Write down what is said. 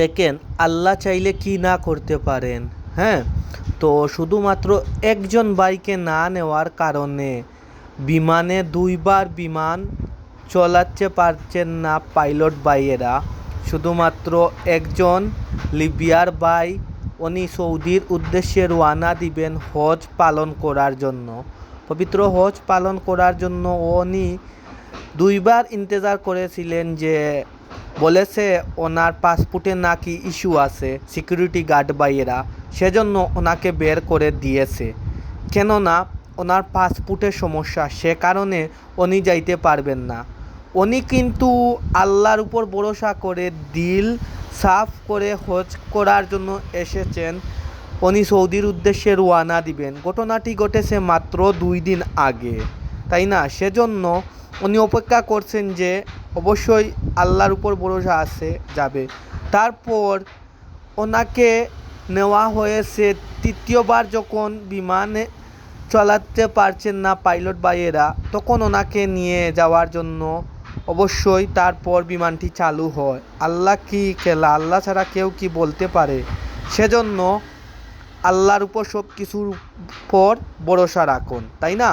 দেখেন, আল্লাহ চাইলে কি না করতে পারেন হ্যাঁ? তো শুধুমাত্র একজন ভাইকে না নেওয়ার কারণে বিমানে দুইবার বিমান চলাতে পারছেন না পাইলট ভাইয়েরা। শুধুমাত্র একজন লিবিয়ার ভাই, উনি সৌদির উদ্দেশ্যে রওনা দিবেন হজ পালন করার জন্য। পবিত্র হজ পালন করার জন্য উনি দুইবার ইন্তজার করেছিলেন যে বলেছে ওনার পাসপোর্টে নাকি ইস্যু আছে সিকিউরিটি গার্ড ভাইয়েরা। সেজন্য ওনাকে বের করে দিয়েছে। কেননা ওনার পাসপোর্টের সমস্যা, সে কারণে উনি যাইতে পারবেন না। উনি কিন্তু আল্লাহর উপর ভরসা করে দিল সাফ করে হজ করার জন্য এসেছেন। উনি সৌদির উদ্দেশ্যে রওনা দিবেন। ঘটনাটি ঘটেছে মাত্র দুই দিন আগে। তাই না? সেজন্য উনি অপেক্ষা করছেন যে অবশ্যই আল্লাহর উপর ভরসা আছে, যাবে। তারপর ওনাকে নেওয়া হয়েছে তৃতীয়বার যখন বিমানে চালাতে পারছেন না পাইলট ভাইয়েরা, তখন ওনাকে নিয়ে যাওয়ার জন্য অবশ্যই তারপর বিমানটি চালু হয়। আল্লাহ কি খেলা, আল্লাহ ছাড়া কেউ কি বলতে পারে? সেজন্য আল্লাহর উপর সব কিছুর উপর ভরসা রাখুন, তাই না?